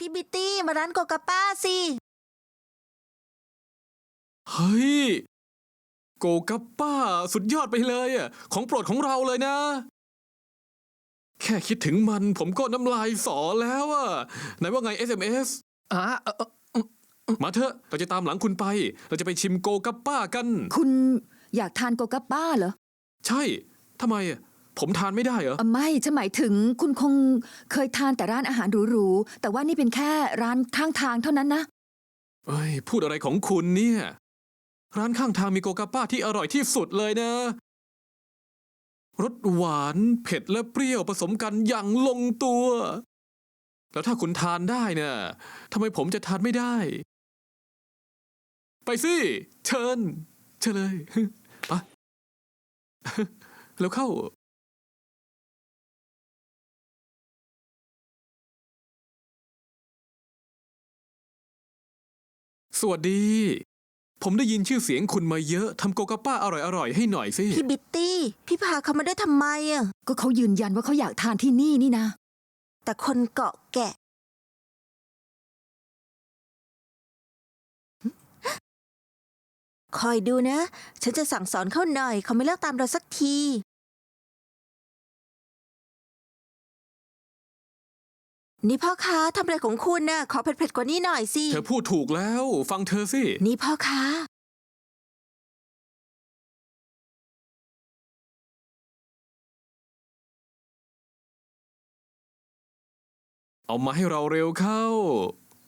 พี่บิตตี้มาร้านโกกาป้าสิ เฮ้ย โกกัปป้าสุดยอดไปเลยอะของโปรดของเราเลยนะ แค่คิดถึงมันผมก็น้ำลายสอแล้วอะไหนว่าไง SMS อ่าเอ่อเอ่อมาเถอะเราจะตามหลังคุณไป เราจะไปชิมโกกัปป้ากัน คุณอยากทานโกกาป้าเหรอ ใช่ทำไมอะ ผมทานไม่ได้เหรออะไม่ฉันหมายถึงคุณคงเคยทานแต่ร้านอาหารหรูๆ แต่ว่านี่เป็นแค่ร้านข้างทางเท่านั้นนะ เอ้ย พูดอะไรของคุณเนี่ย ร้านข้างทางมีโกกาป้าที่อร่อยที่สุดเลยนะ รสหวานเผ็ดและเปรี้ยวผสมกันอย่างลงตัว แล้วถ้าคุณทานได้เนี่ยทำไมผมจะทานไม่ได้ ไปสิ เชิญ เชิญเลย ไป แล้วเข้า สวัสดี ผมได้ยินชื่อเสียงคุณมาเยอะทำโกกาป้าอร่อยๆให้หน่อยสิ พี่บิตตี้ พี่พาเขามาได้ทำไมอะ ก็เขายืนยันว่าเขาอยากทานที่นี่นี่นะ แต่คนเกาะแกะ คอยดูนะ ฉันจะสั่งสอนเขาหน่อย เขาไม่เลิกตามเราสักที นี่พ่อค้าทำอะไรของคุณน่ะ ขอเผ็ดๆกว่านี้หน่อยสิ เธอพูดถูกแล้ว ฟังเธอสิ นี่พ่อค้า เอามาให้เราเร็วเข้า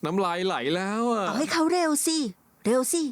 น้ำลายไหลแล้วอะเอาให้เขาเร็วสิ เร็วสิ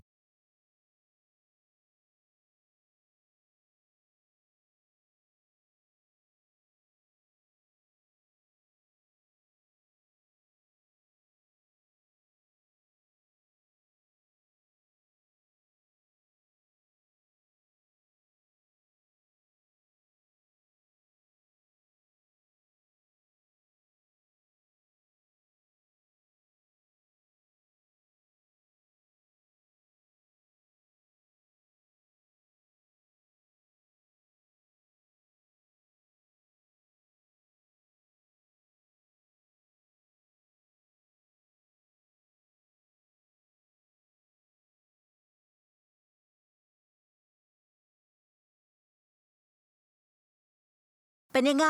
เป็นยังไง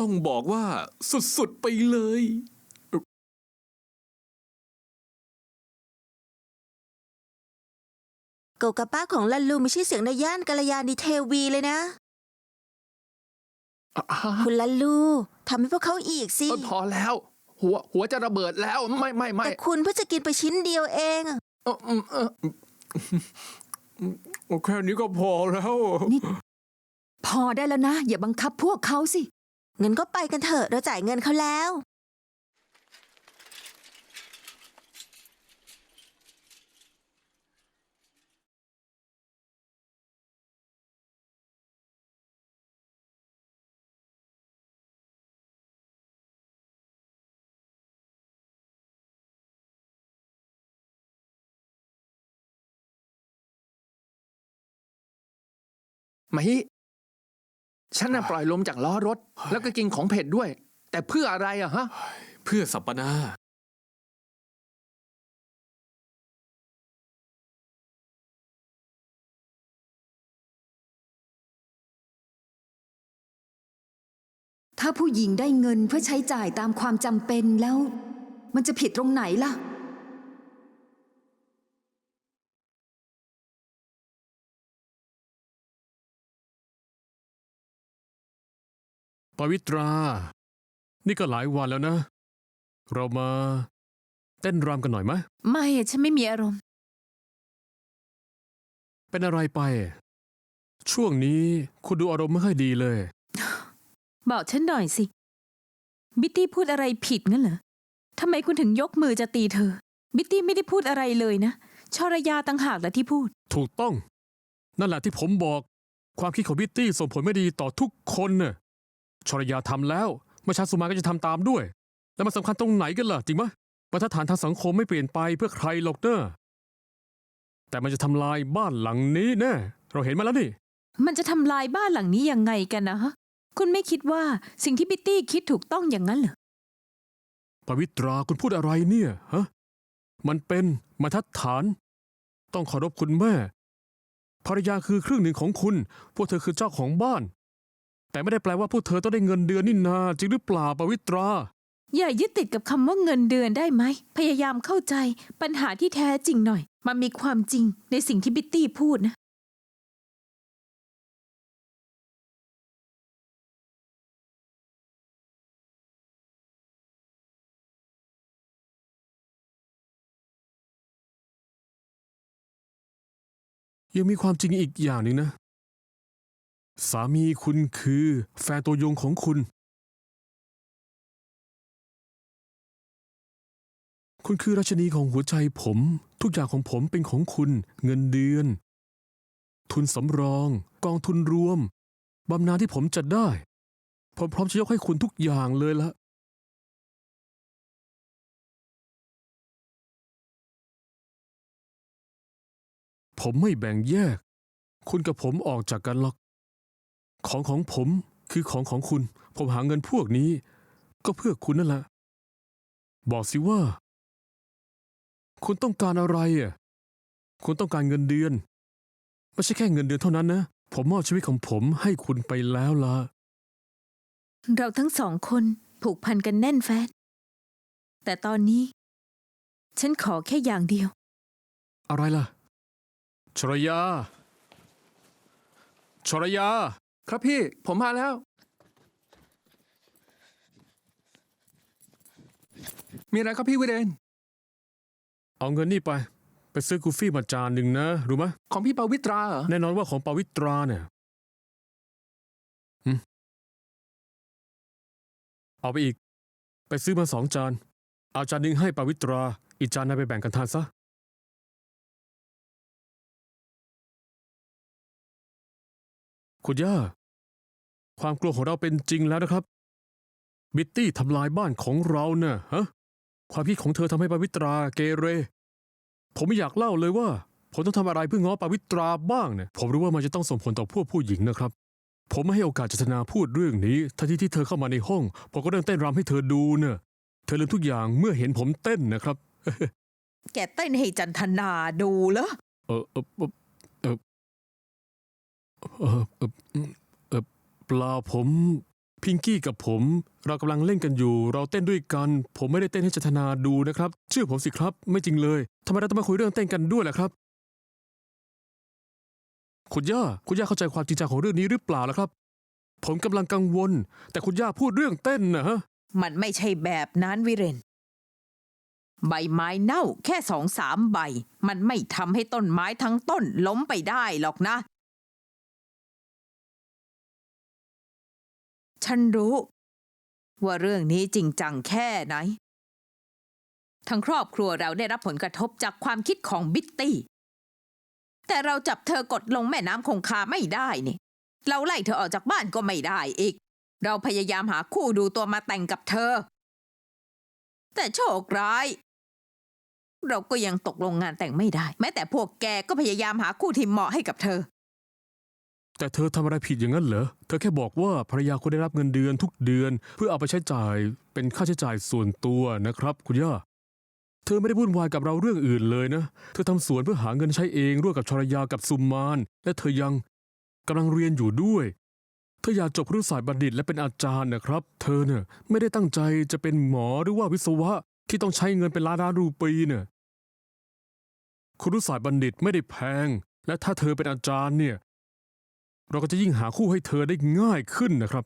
ต้องบอกว่าสุดๆไปเลย โกกาป้าของลันลูไม่ใช่เสียงในย่านกาลยานิเทวีเลยนะ อ่าคุณลันลูทำให้พวกเขาอีกสิเอ้ยพอแล้ว หัวหัวจะระเบิดแล้วไม่ไม่ไม่แต่คุณเพิ่งจะกินไปชิ้นเดียวเอง เออเออเออแค่นี้ก็พอแล้ว นี่ พอได้แล้วนะ อย่าบังคับพวกเขาสิ เงินก็ไปกันเถอะเราจ่ายเงินเขาแล้ว มาฮิ ฉันน่ะปล่อยลมจากล้อรถ แล้วก็กินของเผ็ดด้วย แต่เพื่ออะไรอะฮะ เพื่อสัปปนาถ้าผู้หญิงได้เงินเพื่อใช้จ่ายตามความจำเป็นแล้ว มันจะผิดตรงไหนล่ะ วิตรา นี่ก็หลายวันแล้วนะ เรามา เต้นรำกันหน่อยไหมะไม่อะฉันไม่มีอารมณ์ เป็นอะไรไป ช่วงนี้คุณดูอารมณ์ไม่ค่อยดีเลย บอกฉันหน่อยสิ บิตตี้พูดอะไรผิดงั้นเหรอทำไมคุณถึงยกมือจะตีเธอ บิตตี้ไม่ได้พูดอะไรเลยนะชรยาต่างหากแหละที่พูด ถูกต้อง นั่นแหละที่ผมบอก ความคิดของบิตตี้ส่งผลไม่ดีต่อทุกคนน่ะ ชรยาทำแล้วมาชาสุมาก็จะทำตามด้วย แล้วมันสำคัญตรงไหนกันล่ะ จริงไหมมาตรฐานทางสังคมไม่เปลี่ยนไปเพื่อใครหรอกเนอะแต่มันจะทำลายบ้านหลังนี้แน่เราเห็นมาแล้วนี่ มันจะทำลายบ้านหลังนี้ยังไงกันนะฮะคุณไม่คิดว่าสิ่งที่บิตตี้คิดถูกต้องอย่างนั้นเหรอปวิตราคุณพูดอะไรเนี่ยฮะมันเป็นบรรทัดฐาน ต้องเคารพคุณแม่ภรรยาคือครึ่งหนึ่งของคุณ พวกเธอคือเจ้าของบ้าน แต่ไม่ได้แปลว่าพวกเธอต้องได้เงินเดือนนี่นาจริงหรือเปล่าปวิตรา อย่ายึดติดกับคำว่าเงินเดือนได้ไหม พยายามเข้าใจปัญหาที่แท้จริงหน่อย มันมีความจริงในสิ่งที่บิตตี้พูดนะ ยังมีความจริงอีกอย่างหนึ่งนะ สามีคุณคือแฟนตัวยงของคุณ คุณคือราชนีของหัวใจผม ทุกอย่างของผมเป็นของคุณ เงินเดือน ทุนสำรอง กองทุนรวมบำนาญที่ผมจะได้ ผมพร้อมจะยกให้คุณทุกอย่างเลยละผมไม่แบ่งแยก คุณกับผมออกจากกันหรอก ของของผมคือของของคุณ ผมหาเงินพวกนี้ ก็เพื่อคุณนั่นแหละ บอกสิว่า คุณต้องการอะไรอะ คุณต้องการเงินเดือน ไม่ใช่แค่เงินเดือนเท่านั้นนะ ผมมอบชีวิตของผมให้คุณไปแล้วล่ะ เราทั้งสองคนผูกพันกันแน่นแฟนแต่ตอนนี้ ฉันขอแค่อย่างเดียว อะไรล่ะ ชรยา ชรยา ครับพี่ผมมาแล้ว มีอะไรครับพี่วิเดน เอาเงินนี่ไป ไปซื้อกูฟี่มาจานหนึ่งนะ รู้ไหมของพี่ปาวิตราเหรอ แน่นอนว่าของปาวิตราเนี่ยหึเอาไปอีก ไปซื้อมาสองจาน เอาจานหนึ่งให้ปาวิตรา อีกจานนายไปแบ่งกันทานซะ คุณย่า ความกลัวของเราเป็นจริงแล้วนะครับ บิตตี้ทำลายบ้านของเราเนะ่ะฮะ ความคิดของเธอทำให้ปาวิตราเกเร ผมไม่อยากเล่าเลยว่า ผมต้องทำอะไรเพื่อง้อปาวิตราบ้างเนี่ย ผมรู้ว่ามันจะต้องส่งผลต่อพวกผู้หญิงนะครับ ผมไม่ให้โอกาสจัตนาพูดเรื่องนี้ทันทีที่เธอเข้ามาในห้อง ผมก็เริ่มเต้นรำให้เธอดูเน่ะเธอลืมทุกอย่างเมื่อเห็นผมเต้นนะครับ แกเต้นให้จันทนาดูเหรอ เออเออเออเออ เออเออเออเปล่าผม พิงกี้กับผม เรากำลังเล่นกันอยู่ เราเต้นด้วยกัน ผมไม่ได้เต้นให้จัตนาดูนะครับ เชื่อผมสิครับ ไม่จริงเลยทำไมเราต้องมาคุยเรื่องเต้นกันด้วยล่ะครับ คุณย่าคุณย่าเข้าใจความจริงจังของเรื่องนี้หรือเปล่าล่ะครับ ผมกำลังกังวล แต่คุณย่าพูดเรื่องเต้นนะฮะมันไม่ใช่แบบนั้นวิเรน ใบไม้เน่าแค่สองสามใบ มันไม่ทำให้ต้นไม้ทั้งต้นล้มไปได้หรอกนะ ฉันรู้ ว่าเรื่องนี้จริงจังแค่ไหน ทั้งครอบครัวเราได้รับผลกระทบจากความคิดของบิตตี้ แต่เราจับเธอกดลงแม่น้ำคงคาไม่ได้นี่ เราไล่เธอออกจากบ้านก็ไม่ได้อีก เราพยายามหาคู่ดูตัวมาแต่งกับเธอ แต่โชคร้าย เราก็ยังตกลงงานแต่งไม่ได้ แม้แต่พวกแกก็พยายามหาคู่ที่เหมาะให้กับเธอ แต่เธอทำอะไรผิดอย่างนั้นเหรอ เธอแค่บอกว่าภรรยาคุณได้รับเงินเดือนทุกเดือน เพื่อเอาไปใช้จ่ายเป็นค่าใช้จ่ายส่วนตัวนะครับ คุณย่า เธอไม่ได้วุ่นวายกับเราเรื่องอื่นเลยนะ เธอทำสวนเพื่อหาเงินใช้เองร่วมกับชรยากับสุมมาน และเธอยังกำลังเรียนอยู่ด้วย เธออยากจบครุศาสตร์บัณฑิตและเป็นอาจารย์นะครับ เธอเนี่ยไม่ได้ตั้งใจจะเป็นหมอหรือว่าวิศวะที่ต้องใช้เงินเป็นล้านล้านรูปีเนี่ยครุศาสตร์บัณฑิตไม่ได้แพง และถ้าเธอเป็นอาจารย์เนี่ย เราก็จะยิ่งหาคู่ให้เธอได้ง่ายขึ้นนะครับ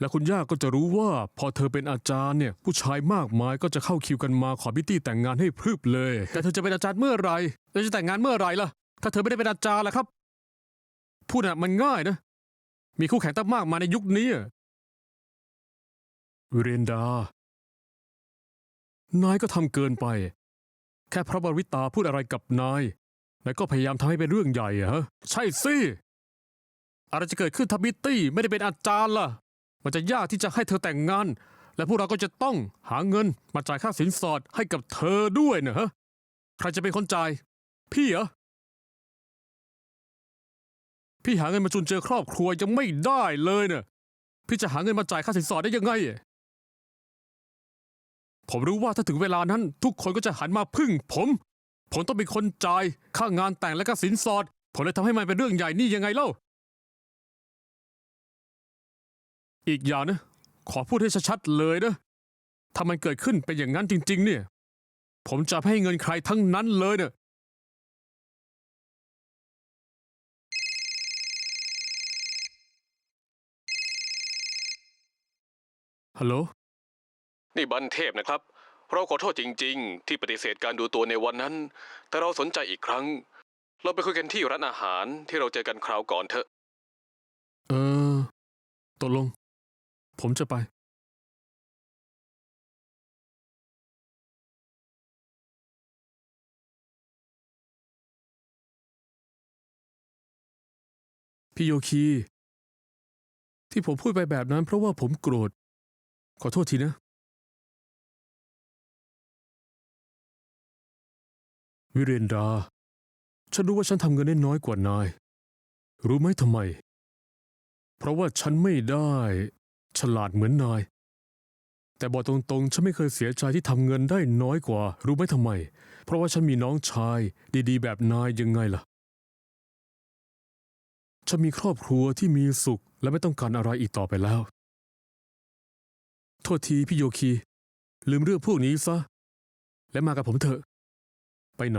และคุณย่าก็จะรู้ว่าพอเธอเป็นอาจารย์เนี่ย ผู้ชายมากมายก็จะเข้าคิวกันมาขอบิตตี้แต่งงานให้พรึบเลย แต่เธอจะเป็นอาจารย์เมื่อไหรแล้วจะแต่งงานเมื่อไหร่ล่ะ ถ้าเธอไม่ได้เป็นอาจารย์ล่ะครับ พูดน่ะมันง่ายนะ มีคู่แข่งตั้งมากมายในยุคนี้อะวิเรนดา นายก็ทำเกินไป แค่พระบริตาพูดอะไรกับนายนายก็พยายามทำให้เป็นเรื่องใหญ่อะฮะ ใช่สิ อะไรจะเกิดขึ้นถ้าบิตตี้ไม่ได้เป็นอาจารย์ล่ะ มันจะยากที่จะให้เธอแต่งงาน และพวกเราก็จะต้องหาเงินมาจ่ายค่าสินสอดให้กับเธอด้วยนะฮะใครจะเป็นคนจ่าย พี่เหรอ พี่หาเงินมาจุนเจอครอบครัวยังไม่ได้เลยเนี่ยพี่จะหาเงินมาจ่ายค่าสินสอดได้ยังไง ผมรู้ว่าถ้าถึงเวลานั้น ทุกคนก็จะหันมาพึ่ง ผม ผมต้องเป็นคนจ่ายค่างานแต่งและก็สินสอด ผมเลยทำให้มันเป็นเรื่องใหญ่นี่ยังไงเล่า อีกอย่างนะ ขอพูดให้ชัดๆเลยนะ ถ้ามันเกิดขึ้นเป็นอย่างนั้นจริง ๆ เนี่ย ผมจะไม่ให้เงินใครทั้งนั้นเลยเนี่ยฮัลโหล นี่บันเทพนะครับ เราขอโทษจริง ๆ ที่ปฏิเสธการดูตัวในวันนั้น แต่เราสนใจอีกครั้ง เราไปคุยกันที่ร้านอาหารที่เราเจอกันคราวก่อนเถอะ เออตกลง ผมจะไป พี่โยคี ที่ผมพูดไปแบบนั้นเพราะว่าผมโกรธ ขอโทษทีนะ วิเรนดา ฉันรู้ว่าฉันทำเงินได้น้อยกว่านาย รู้ไหมทำไม เพราะว่าฉันไม่ได้ ฉลาดเหมือนนาย แต่บอกตรงๆ ฉันไม่เคยเสียใจที่ทำเงินได้น้อยกว่า รู้ไหมทำไม เพราะว่าฉันมีน้องชายดีๆ แบบนายยังไงล่ะ ฉันมีครอบครัวที่มีสุขและไม่ต้องการอะไรอีกต่อไปแล้ว โทษทีพี่โยคี ลืมเรื่องพวกนี้ซะ และมากับผมเถอะ ไปไหน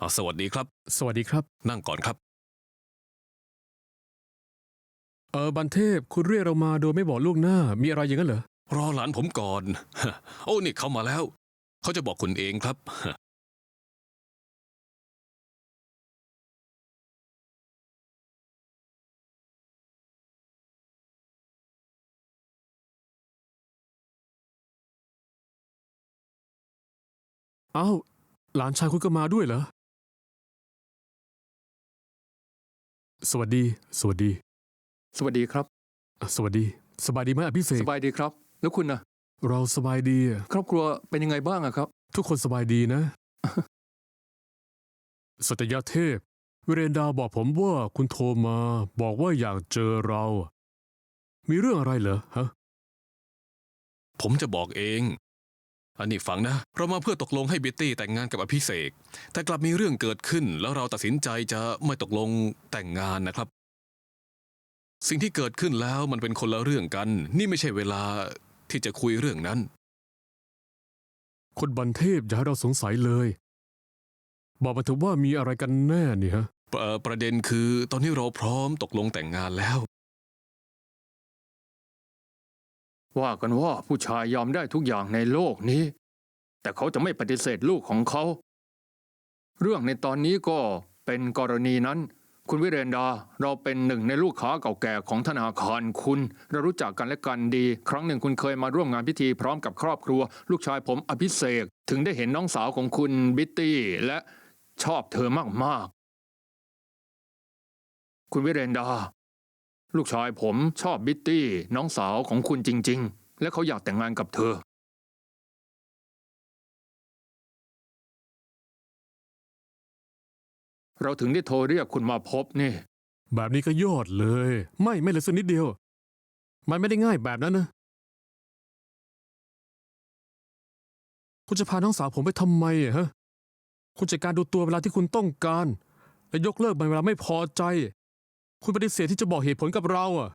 อ่าสวัสดีครับ สวัสดีครับ นั่งก่อนครับ เออบันเทพคุณเรียกเรามาโดยไม่บอกล่วงหน้า มีอะไรอย่างนั้นเหรอ รอหลานผมก่อน โอ้นี่เขามาแล้ว เขาจะบอกคุณเองครับ เอ้า หลานชายคุณก็มาด้วยเหรอ สวัสดี สวัสดี สวัสดีครับอะสวัสดี สบายดีไหมอภิเษสกบายดีครับ แล้วคุณนะเราสบายดีอะครอบครัวเป็นยังไงบ้างอะครับ ทุกคนสบายดีนะ สัตยเทพ วิเรนดาบอกผมว่าคุณโทรมาบอกว่าอยากเจอเรา มีเรื่องอะไรเหรอฮะ ผมจะบอกเอง อันนี้ฟังนะ เรามาเพื่อตกลงให้บิตตี้แต่งงานกับอภิเษกแต่กลับมีเรื่องเกิดขึ้น แล้วเราตัดสินใจจะไม่ตกลงแต่งงานนะครับ สิ่งที่เกิดขึ้นแล้วมันเป็นคนละเรื่องกัน นี่ไม่ใช่เวลาที่จะคุยเรื่องนั้น คนบันเทพอย่าให้เราสงสัยเลย บอกมาเถอะว่ามีอะไรกันแน่เนี่ยฮะเอ่อประเด็นคือตอนนี้เราพร้อมตกลงแต่งงานแล้ว ว่ากันว่าผู้ชายยอมได้ทุกอย่างในโลกนี้ แต่เขาจะไม่ปฏิเสธลูกของเขา เรื่องในตอนนี้ก็เป็นกรณีนั้น คุณวิเรนดา เราเป็นหนึ่งในลูกค้าเก่าแก่ของธนาคารคุณ เรารู้จักกันและกันดี ครั้งหนึ่งคุณเคยมาร่วมงานพิธีพร้อมกับครอบครัว ลูกชายผมอภิเษกถึงได้เห็นน้องสาวของคุณบิตตี้และชอบเธอมากๆ คุณวิเรนดา ลูกชายผมชอบบิตตี้น้องสาวของคุณจริง ๆ และเขาอยากแต่งงานกับเธอ เราถึงได้โทรเรียกคุณมาพบนี่ แบบนี้ก็ยอดเลย ไม่ไม่เลยสักนิดเดียว มันไม่ได้ง่ายแบบนั้นนะ คุณจะพาน้องสาวผมไปทำไมอะฮะ คุณจัดการดูตัวเวลาที่คุณต้องการ และยกเลิกมันเวลาไม่พอใจ คุณปฏิเสธที่จะบอกเหตุผลกับเราอะ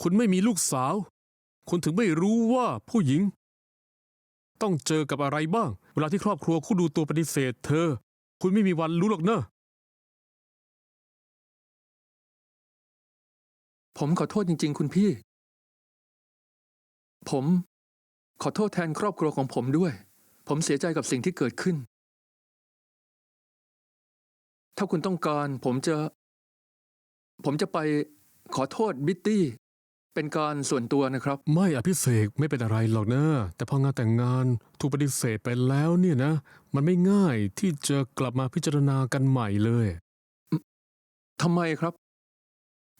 คุณไม่มีลูกสาว คุณถึงไม่รู้ว่าผู้หญิง ต้องเจอกับอะไรบ้าง เวลาที่ครอบครัวคุณดูตัวปฏิเสธ เธอ คุณไม่มีวันรู้หรอกเนอะผมขอโทษจริง ๆ คุณพี่ ผม ขอโทษแทนครอบครัวของผมด้วย ผมเสียใจกับสิ่งที่เกิดขึ้น ถ้าคุณต้องการผมจะ ผมจะไปขอโทษบิตตี้ เป็นการส่วนตัวนะครับ ไม่อภิเษกไม่เป็นอะไรหรอกนะ แต่พองานแต่งงานถูกปฏิเสธไปแล้วเนี่ยนะ มันไม่ง่ายที่จะกลับมาพิจารณากันใหม่เลยทำไมครับ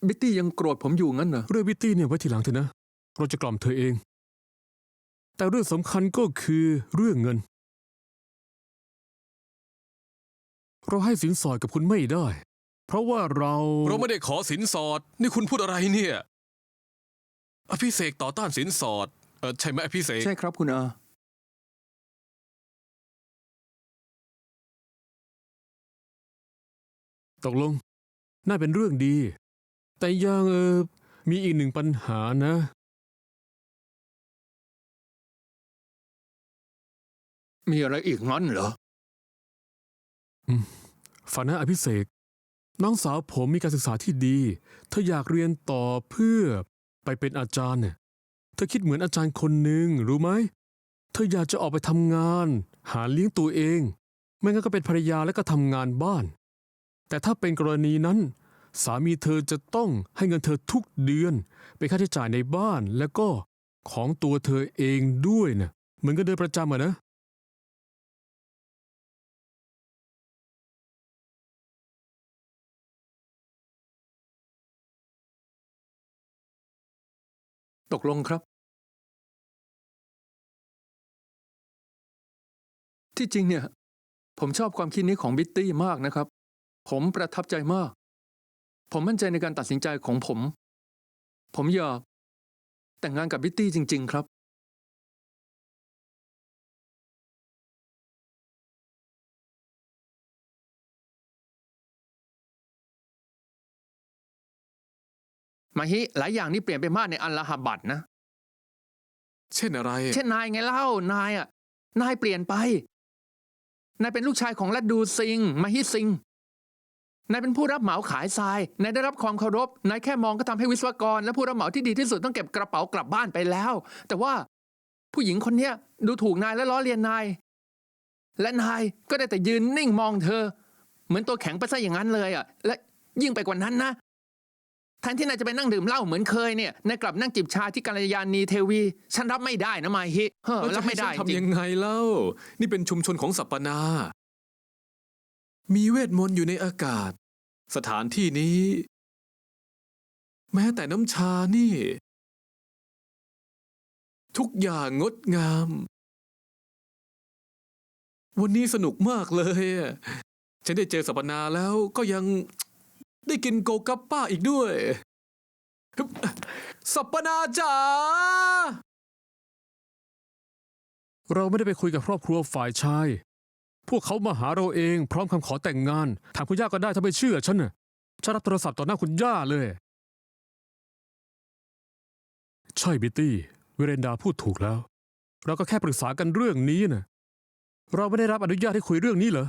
บิตตี้ยังโกรธผมอยู่งั้นเหรอเรื่องวิตตี้เนี่ยไว้ทีหลังเถอะนะ เราจะกล่อมเธอเอง แต่แต่เรื่องสำคัญก็คือเรื่องเงิน เราให้สินสอดกับคุณไม่ได้ เพราะว่าเราเราไม่ได้ขอสินสอด นี่คุณพูดอะไรเนี่ย อภิเษกต่อต้านสินสอดเออใช่ไหมอภิเษกใช่ครับคุณอา ตกลง น่าเป็นเรื่องดี แต่ยังเออมีอีกหนึ่งปัญหานะ มีอะไรอีกงั้นเหรอ ฝันนะอภิเษกน้องสาวผมมีการศึกษาที่ดีเธออยากเรียนต่อเพื่อไปเป็นอาจารย์เนี่ยเธอคิดเหมือนอาจารย์คนหนึ่งรู้ไหม เธออยากจะออกไปทำงาน หาเลี้ยงตัวเอง ไม่งั้นก็เป็นภรรยาแล้วก็ทำงานบ้าน แต่ถ้าเป็นกรณีนั้น สามีเธอจะต้องให้เงินเธอทุกเดือน เป็นค่าใช้จ่ายในบ้านแล้วก็ของตัวเธอเองด้วยนะเหมือนก็เดินประจำอะนะ ตกลงครับ ที่จริงเนี่ย ผมชอบความคิดนี้ของบิตตี้มากนะครับ ผมประทับใจมาก ผมมั่นใจในการตัดสินใจของผม ผมอยากแต่งงานกับบิตตี้จริง ๆ ครับ มาฮิหลายอย่างนี่เปลี่ยนไปมากในอัลลาฮาบัดนะ เช่นอะไร เช่นนายไงเล่านายอะนายเปลี่ยนไป นายเป็นลูกชายของลัดดูซิงมาฮิซิงนายเป็นผู้รับเหมาขายทราย นายได้รับความเคารพ นายแค่มองก็ทำให้วิศวกร และผู้รับเหมาที่ดีที่สุดต้องเก็บกระเป๋ากลับบ้านไปแล้ว แต่ว่าผู้หญิงคนเนี้ยดูถูกนายและล้อเลียนนาย และนายก็ได้แต่ยืนนิ่งมองเธอ เหมือนตัวแข็งไปซะอย่างนั้นเลยอะ และยิ่งไปกว่านั้นนะ แทนที่นายจะไปนั่งดื่มเหล้าเหมือนเคยเนี่ยนายกลับนั่งจิบชาที่กัลยาณีเทวี ฉันรับไม่ได้นะมาฮิเฮ้อเรารัจะบให้ไม่ฉัได้นจริทำงยังไงเล่า นี่เป็นชุมชนของสัปปนา มีเวทมนต์อยู่ในอากาศ สถานที่นี้ แม้แต่น้ำชานี่ ทุกอย่างงดงาม วันนี้สนุกมากเลยอะฉันได้เจอสัปปนาแล้วก็ยัง ได้กินโกกัปป้าอีกด้วยสัปนาจ๋าเราไม่ได้ไปคุยกับครอบครัวฝ่ายชาย พวกเขามาหาเราเองพร้อมคำขอแต่งงาน ถามคุณย่าก็ได้ถ้าไม่เชื่อฉันน่ะฉันรับโทรศัพท์ต่อหน้าคุณย่าเลย ใช่บิตตี้ เวเรนดาพูดถูกแล้ว เราก็แค่ปรึกษากันเรื่องนี้น่ะ เราไม่ได้รับอนุญาตให้คุยเรื่องนี้เหรอ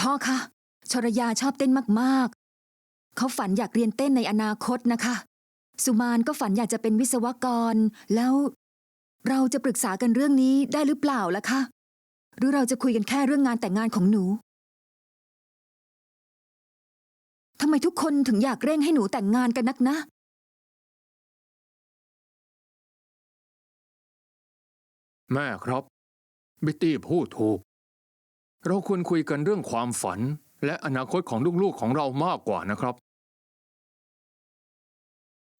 พ่อคะ ชรยาชอบเต้นมากๆ เขาฝันอยากเรียนเต้นในอนาคตนะคะ สุมานก็ฝันอยากจะเป็นวิศวกร แล้วเราจะปรึกษากันเรื่องนี้ได้หรือเปล่าล่ะคะ หรือเราจะคุยกันแค่เรื่องงานแต่งงานของหนูทำไมทุกคนถึงอยากเร่งให้หนูแต่งงานกันนักนะ แม่ครับ บิตตี้พูดถูก เราควรคุยกันเรื่องความฝัน และอนาคตของลูกๆของเรามากกว่านะครับ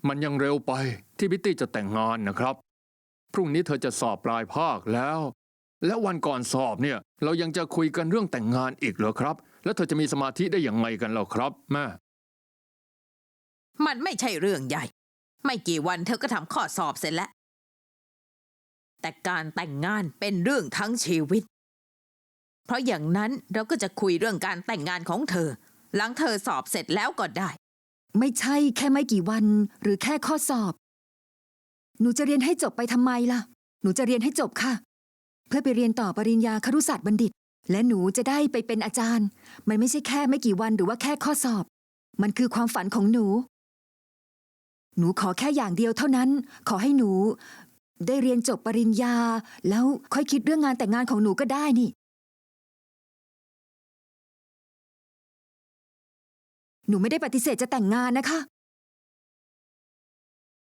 มันยังเร็วไปที่บิตตี้จะแต่งงานนะครับ พรุ่งนี้เธอจะสอบปลายภาคแล้ว และวันก่อนสอบเนี่ย เรายังจะคุยกันเรื่องแต่งงานอีกเหรอครับ แล้วเธอจะมีสมาธิได้อย่างไงกันล่ะครับ แม่ มันไม่ใช่เรื่องใหญ่ ไม่กี่วันเธอก็ทำข้อสอบเสร็จแล้วแต่การแต่งงานเป็นเรื่องทั้งชีวิต เพราะอย่างนั้นเราก็จะคุยเรื่องการแต่งงานของเธอ หลังเธอสอบเสร็จแล้วก็ได้ ไม่ใช่แค่ไม่กี่วัน หรือแค่ข้อสอบ หนูจะเรียนให้จบไปทำไมล่ะ หนูจะเรียนให้จบค่ะ เพื่อไปเรียนต่อปริญญาครุศาสตร์บัณฑิต และหนูจะได้ไปเป็นอาจารย์ มันไม่ใช่แค่ไม่กี่วันหรือว่าแค่ข้อสอบ มันคือความฝันของหนู หนูขอแค่อย่างเดียวเท่านั้น ขอให้หนู ได้เรียนจบปริญญา แล้วค่อยคิดเรื่องงานแต่งงานของหนูก็ได้นี่ หนูไม่ได้ปฏิเสธจะแต่งงานนะคะ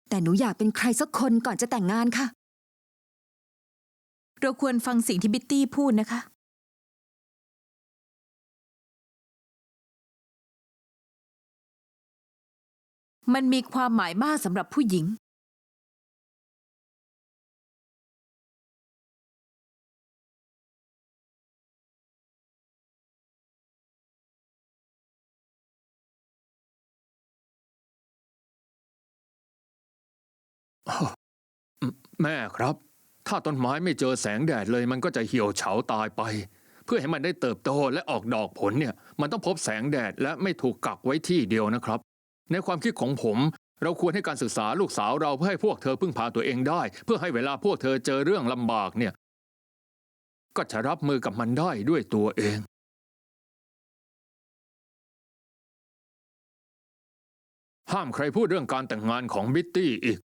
แต่หนูอยากเป็นใครสักคนก่อนจะแต่งงานค่ะ เราควรฟังสิ่งที่บิตตี้พูดนะคะ มันมีความหมายมากสำหรับผู้หญิง แม่ครับ ถ้าต้นไม้ไม่เจอแสงแดดเลย มันก็จะเหี่ยวเฉาตายไป เพื่อให้มันได้เติบโตและออกดอกผลเนี่ย มันต้องพบแสงแดดและไม่ถูกกักไว้ที่เดียวนะครับ ในความคิดของผมเราควรให้การศึกษาลูกสาวเราเพื่อให้พวกเธอพึ่งพาตัวเองได้ เพื่อให้เวลาพวกเธอเจอเรื่องลำบากเนี่ย ก็จะรับมือกับมันได้ด้วยตัวเอง ห้ามใครพูดเรื่องการแต่งงานของบิตตี้อีก